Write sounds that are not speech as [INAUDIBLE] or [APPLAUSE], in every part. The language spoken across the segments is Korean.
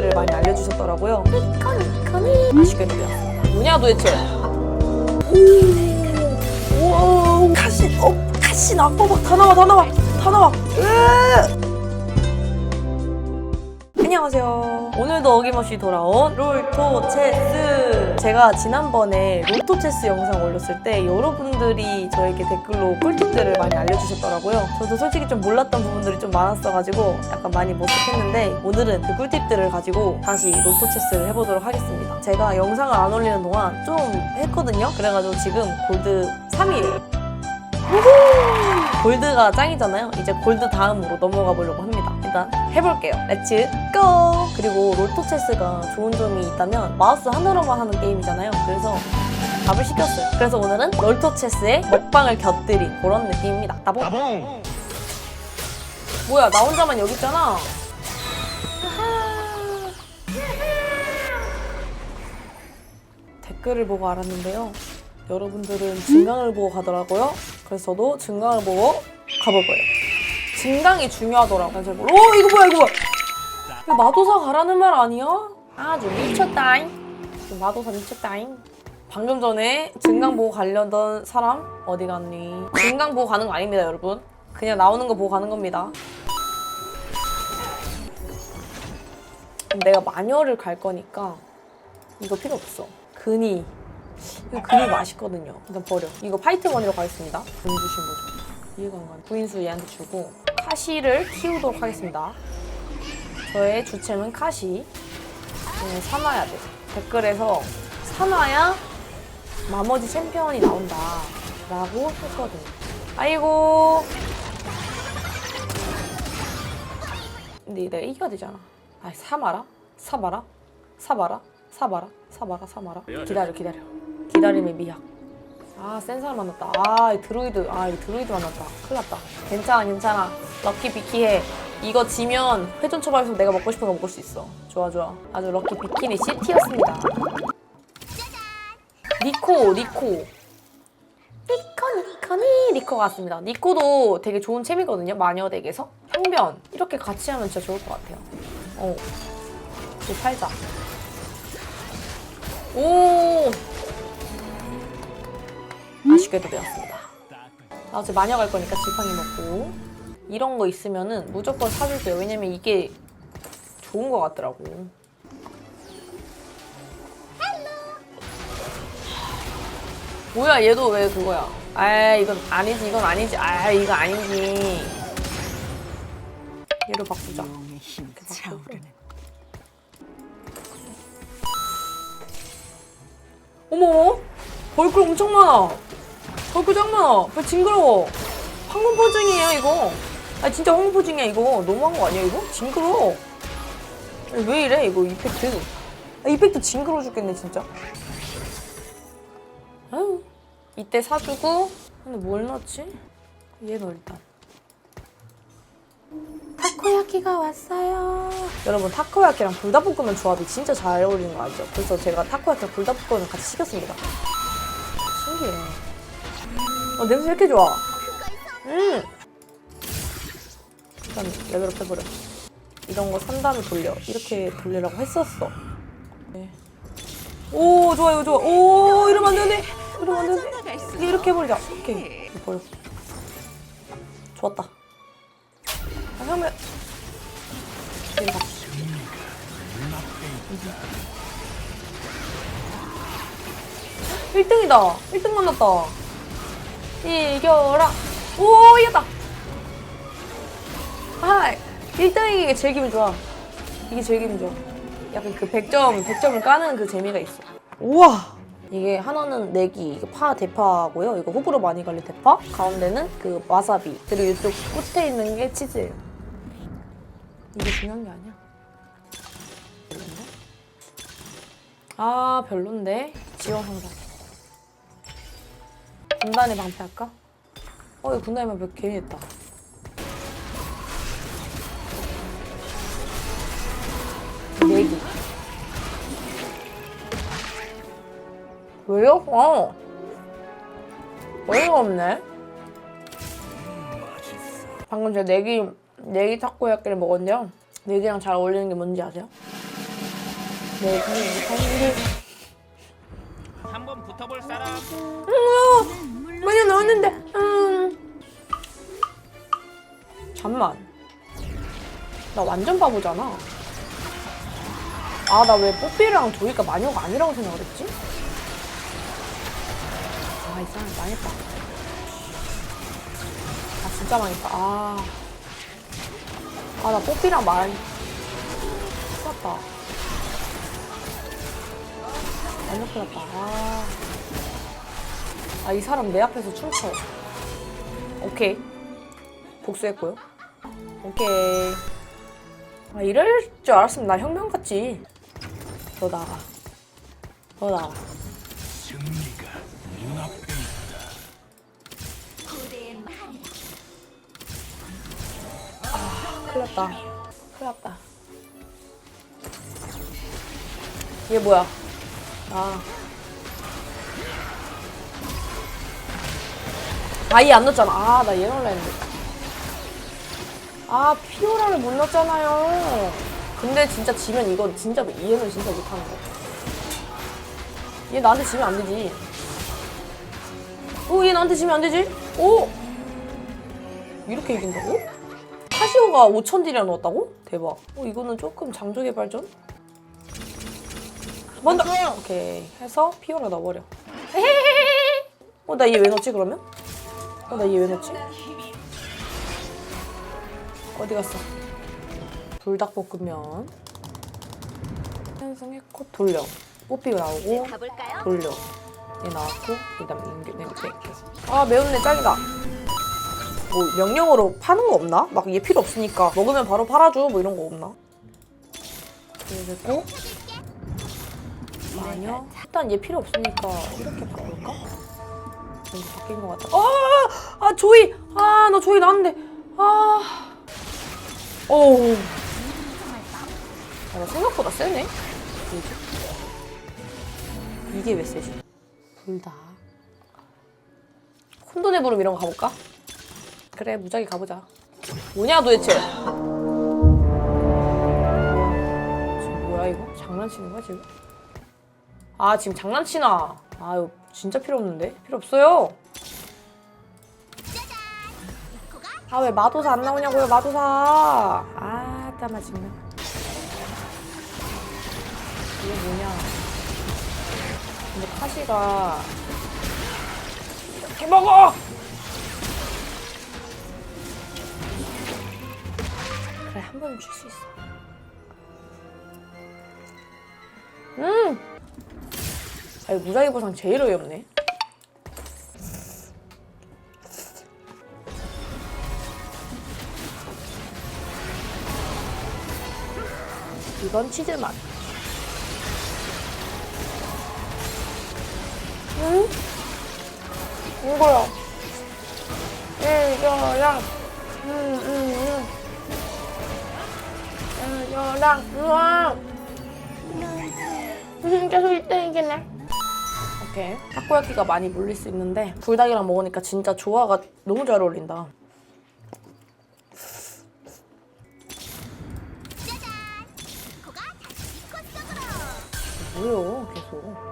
꿀팁들을 많이 알려주셨더라고요. 아쉽게도 되었습니다. 뭐냐 도대체? 오, 우와, 가시, 어, 가시 나, 어, 막다 나와, 다 나와, 다 나와. 으! 안녕하세요. 오늘도 어김없이 돌아온 롤토 체스. 제가 지난번에 롤토 체스 영상 올렸을 때 여러분들이 저에게 댓글로 꿀팁들을 많이 알려주셨더라고요. 저도 솔직히 좀 몰랐던 부분들이 좀 많았어가지고 약간 많이 머쓱했는데 오늘은 그 꿀팁들을 가지고 다시 롤토 체스를 해보도록 하겠습니다. 제가 영상을 안 올리는 동안 좀 했거든요. 그래가지고 지금 골드 3위에요. 골드가 짱이잖아요. 이제 골드 다음으로 넘어가 보려고 합니다. 일단 해볼게요. 렛츠 고! 그리고 롤토 체스가 좋은 점이 있다면 마우스 하나로만 하는 게임이잖아요. 그래서 답을 시켰어요. 그래서 오늘은 롤토 체스에 먹방을 곁들인 그런 느낌입니다. 나봉! 나봉! 뭐야, 나 혼자만 여기 있잖아. 댓글을 보고 알았는데요. 여러분들은 증강을 보고 가더라고요. 그래서 저도 증강을 보고 가볼 거예요. 증강이 중요하더라고요. 제가 오 이거 뭐야 이거 뭐야? 이거 마도사 가라는 말 아니야? 아주 미쳤다잉. 마도사 미쳤다잉. 방금 전에 증강 보고 가려던 사람 어디 갔니? 증강 보고 가는 거 아닙니다, 여러분. 그냥 나오는 거 보고 가는 겁니다. 내가 마녀를 갈 거니까 이거 필요 없어. 근이 이거 근이 맛있거든요. 일단 버려. 이거 파이트건이로 가겠습니다. 돈 주신 거죠. 이해가 안 가네. 부인수 얘한테 주고 카시를 키우도록 하겠습니다. 저의 주챔은 카시. 네, 사놔야 돼. 댓글에서 사놔야 나머지 챔피언이 나온다. 라고 했거든요. 아이고. 근데 내가 이겨야 되잖아. 아, 사마라? 사마라? 사마라? 사마라? 사마라? 사마라? 기다려, 기다려. 기다림의 미학. 아, 센 사람 만났다. 아, 이 드로이드. 아, 이 드로이드 만났다. 큰일 났다. 괜찮아, 괜찮아. 럭키 비키해. 이거 지면 회전 초밥에서 내가 먹고 싶은 거 먹을 수 있어. 좋아, 좋아. 아주 럭키 비키니 시티였습니다. 니코, 니코. 니코, 니코니, 니코가 왔습니다. 니코도 되게 좋은 채미거든요. 마녀 덱에서. 형변. 이렇게 같이 하면 진짜 좋을 것 같아요. 어. 이거 팔자. 오! 아쉽게도 되었습니다. 나 어제 마녀 갈 거니까 지팡이 먹고. 이런 거 있으면은 무조건 사줄게요. 왜냐면 이게 좋은 거 같더라고. 뭐야 얘도 왜 그거야? 아 이건 아니지 이건 아니지 아 이거 아니지 얘로 바꾸자. 어머 벌꿀 엄청 많아 벌꿀 짱 많아 왜 징그러워? 황금 포징이에요 이거. 아 진짜 황금 포징이야 이거. 너무한 거 아니야 이거? 징그러워. 아니, 왜 이래 이거 이펙트? 아, 이펙트 징그러워 죽겠네 진짜. 아유 이때 사주고 근데 뭘 넣지? 얘 넣어 일단. 타코야키가 왔어요. 여러분 타코야키랑 불닭볶음면 조합이 진짜 잘 어울리는 거 알죠? 그래서 제가 타코야키랑 불닭볶음면 같이 시켰습니다. 신기해 어 냄새 왜 이렇게 좋아. 음. 일단 레벨업 해버려 이런 거산 다음에 돌려. 이렇게 돌리라고 했었어. 네. 오 좋아 이거 좋아. 오 이러면 안 되는데 이러면 안 이게 이렇게 해버리자. 오케이. 버렸어. 좋았다. 아 형면 이리 가 1등이다. 1등 만났다 이겨라. 오 이겼다. 아 1등이 게 제일 기분 좋아. 이게 제일 기분 좋아. 약간 그 100점 100점을 까는 그 재미가 있어. 우와. 이게 하나는 내기 이게 파 대파고요. 이거 호불호 많이 갈린 대파? 가운데는 그 와사비 그리고 이쪽 끝에 있는 게 치즈예요 이게 중요한 게 아니야? 아 별론데. 지원 상자 분단의 방패할까? 어 이거 분단의 방패 괜히 했다 내기 왜요? 어. 어이가 없네. 방금 제가 내기, 내기 타코야끼를 먹었는데요. 내기랑 잘 어울리는 게 뭔지 아세요? 내 눈이 한길 한번 붙어볼 사람. 많이 나왔는데 음. 잠만. 나 완전 바보잖아. 아 나 왜 뽀삐랑 조이가 마녀가 아니라고 생각을 했지? 아 이상해 망했다. 아 진짜 망했다. 아. 아 나 뽀삐랑 말 큰일 났다. 완전 큰일 났다. 아 아, 이 사람 내 앞에서 춤춰. 오케이. 복수했고요. 오케이. 아, 이럴 줄 알았으면 나 혁명 같지. 너 나가. 너 나가. 눈앞에 큰일 났다. 큰일 났다. 얘 뭐야? 아. 아예 안 넣었잖아. 아, 나 얘 넣으려 했는데. 아, 피오라를 못 넣었잖아요. 근데 진짜 지면 이건 진짜 이해는 진짜 못하는 거야. 얘 나한테 지면 안 되지. 오, 얘 나한테 지면 안 되지? 오! 이렇게 이긴다고? 카시오가 5천 딜이나 넣었다고? 대박. 어, 이거는 조금 장족의 발전? 더! 오케이. 해서 피오라 넣어버려. [LAUGHS] 어, 나 얘 왜 넣었지, 그러면? 어, 나 얘 왜 넣었지? 어디 갔어? 불닭볶음면. 완성했고, 돌려. 뽀삐가 나오고, 가볼까요? 돌려. 얘 나왔고, 그 다음에 네, 네. 아, 매운내 짱이다. 뭐 명령으로 파는 거 없나? 막 얘 필요 없으니까 먹으면 바로 팔아줘 뭐 이런 거 없나? 그리고 마녀 일단 얘 필요 없으니까 이렇게 바꿀까? 왠지 바뀐 것 같아. 아, 아 조이, 아 나 조이 나왔는데, 아, 오, 아, 나 생각보다 세네. 뭐지? 이게 왜 세지? 불다. 혼돈의 부름 이런 거 가볼까? 그래 무작위 가보자 뭐냐 도대체 지금 뭐야 이거? 장난치는 거야 지금? 아 지금 장난치나 아유 진짜 필요 없는데? 필요 없어요 아 왜 마도사 안 나오냐고요 마도사 아 따마 정말 이게 뭐냐 근데 카시가 이렇게 먹어! 그래 한 번은 줄수 있어. 음. 아이 무작위 보상 제일 어이없네. 이건 치즈 맛. 응? 이거야. 이거야. 음. 여랑 우와 음, [LAUGHS] 계속 1등이겠네 오케이 타코야키가 많이 물릴 수 있는데 불닭이랑 먹으니까 진짜 조화가 너무 잘 어울린다. 뭐요 계속?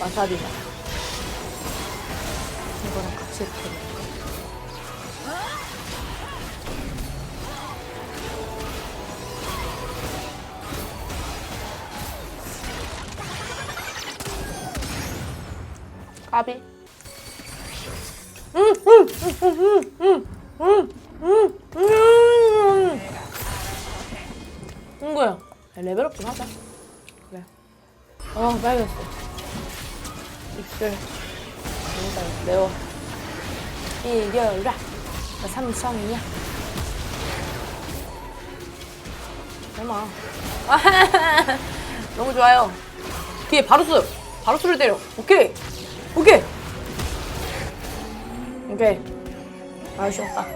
와사비맛 이거랑 같이 이렇게 까? 까비. 음, 음, 음, 음, 음, 음, 음, 음. 이거야. 레벨업 좀 하자. 그래. 아 빨개졌어. 입술. 너무 매워. 이겨라. 나 삼성이야. 설마. [LAUGHS] 너무 좋아요. 뒤에 바루스. 바루스를 때려. 오케이 오케이. 오케이. 아쉬웠다.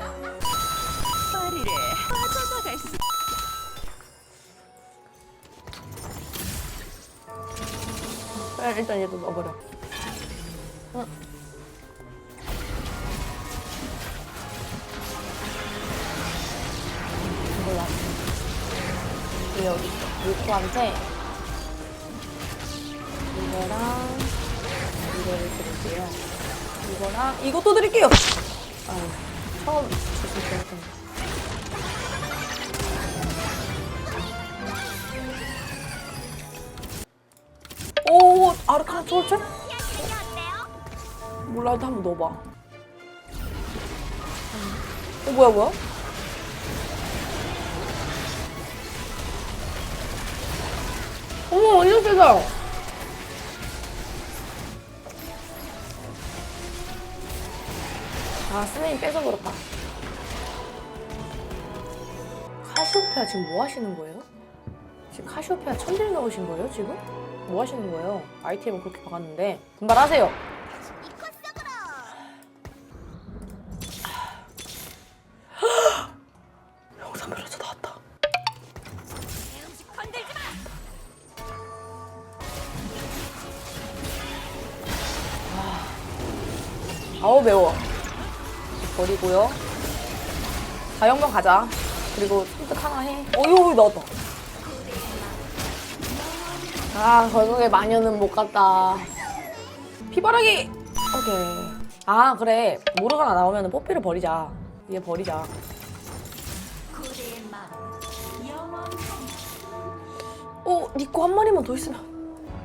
아, 일단 얘도 넣어버려. 응. 몰라. 여기 있어. 루코한테 이거랑. 이거를 드릴게요. 이거랑 이것도 드릴게요. 아, 처음 주실 때 했던 거. 오, 아르카나 초월체? 몰라, 일단 한번 넣어봐. 어, 뭐야, 뭐야? 어머, 완전 세다. 아, 스네임 빼서 그렇다. 카시오페아 지금 뭐 하시는 거예요? 지금 카시오페아 천딜 넣으신 거예요, 지금? 뭐 하시는 거예요? 아이템을 그렇게 박았는데. 분발하세요. [GASPS] 영상 그려져 나왔다. 아우 매워. 버리고요. 자연병 가자. 그리고 손뜻 하나 해. 어유 넣었다. 아 결국에 마녀는 못 갔다. 피바라기. 오케이. 아 그래 모르가나 나오면 뽀삐를 버리자. 얘 버리자. 어 니코 한 마리만 더 있으면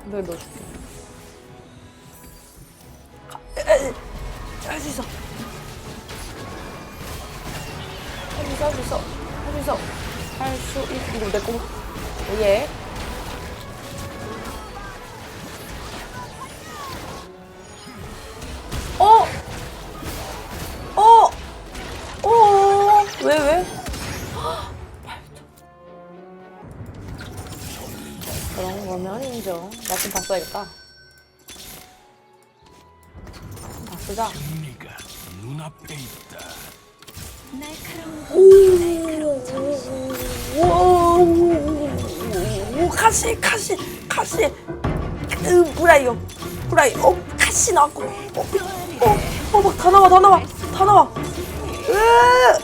내가 넣어줄게. 할 수 있어. 있어, 할 수 있어. 할 수 있어. 할 수 있, 이거 내 거. 예. 어! 어! 어! 왜, 왜? 그런 거면 인정. 나 좀 봤어야겠다. 있다. 오, 카시, 카시, 카시. 으, 뭐야 이거? 뭐야 이거? 어, 카시 나왔고. 어, 어, 어, 막다 나와, 다 나와, 다 나와. 으, 아.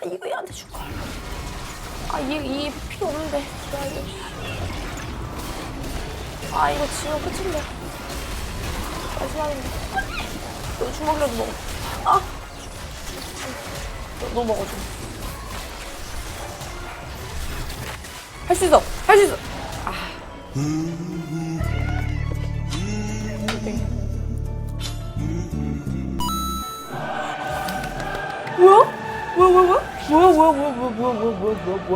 아, 이거 얘한테 줄 걸. 아, 얘, 얘 필요 없는데. 기다려. 아, 이거 지금 끝인데. 마지막인데. 너 주먹이라도 먹어. 아. 너, 너 먹어 좀. 할수 있어. 할 수 있어. 아. 뭐야? 뭐야 뭐야 뭐야? 뭐야 뭐야 뭐야 뭐야 뭐야 뭐야 뭐야 뭐야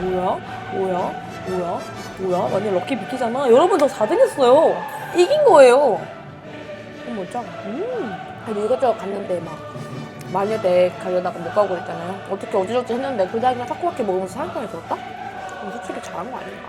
뭐야 뭐야 뭐야 뭐야 완전 럭키 비키잖아. 여러분 저 4등 했어요. 이긴 거예요. 어머 짱. 음. 그래도 이것저것 갔는데 막 마녀댁 가려다가 못 가고 그랬잖아요. 어떻게 어찌저찌 했는데 그냥 그냥 타코야키 먹으면서 사용권이 들었다? 그럼 솔직히 잘한 거 아닌가?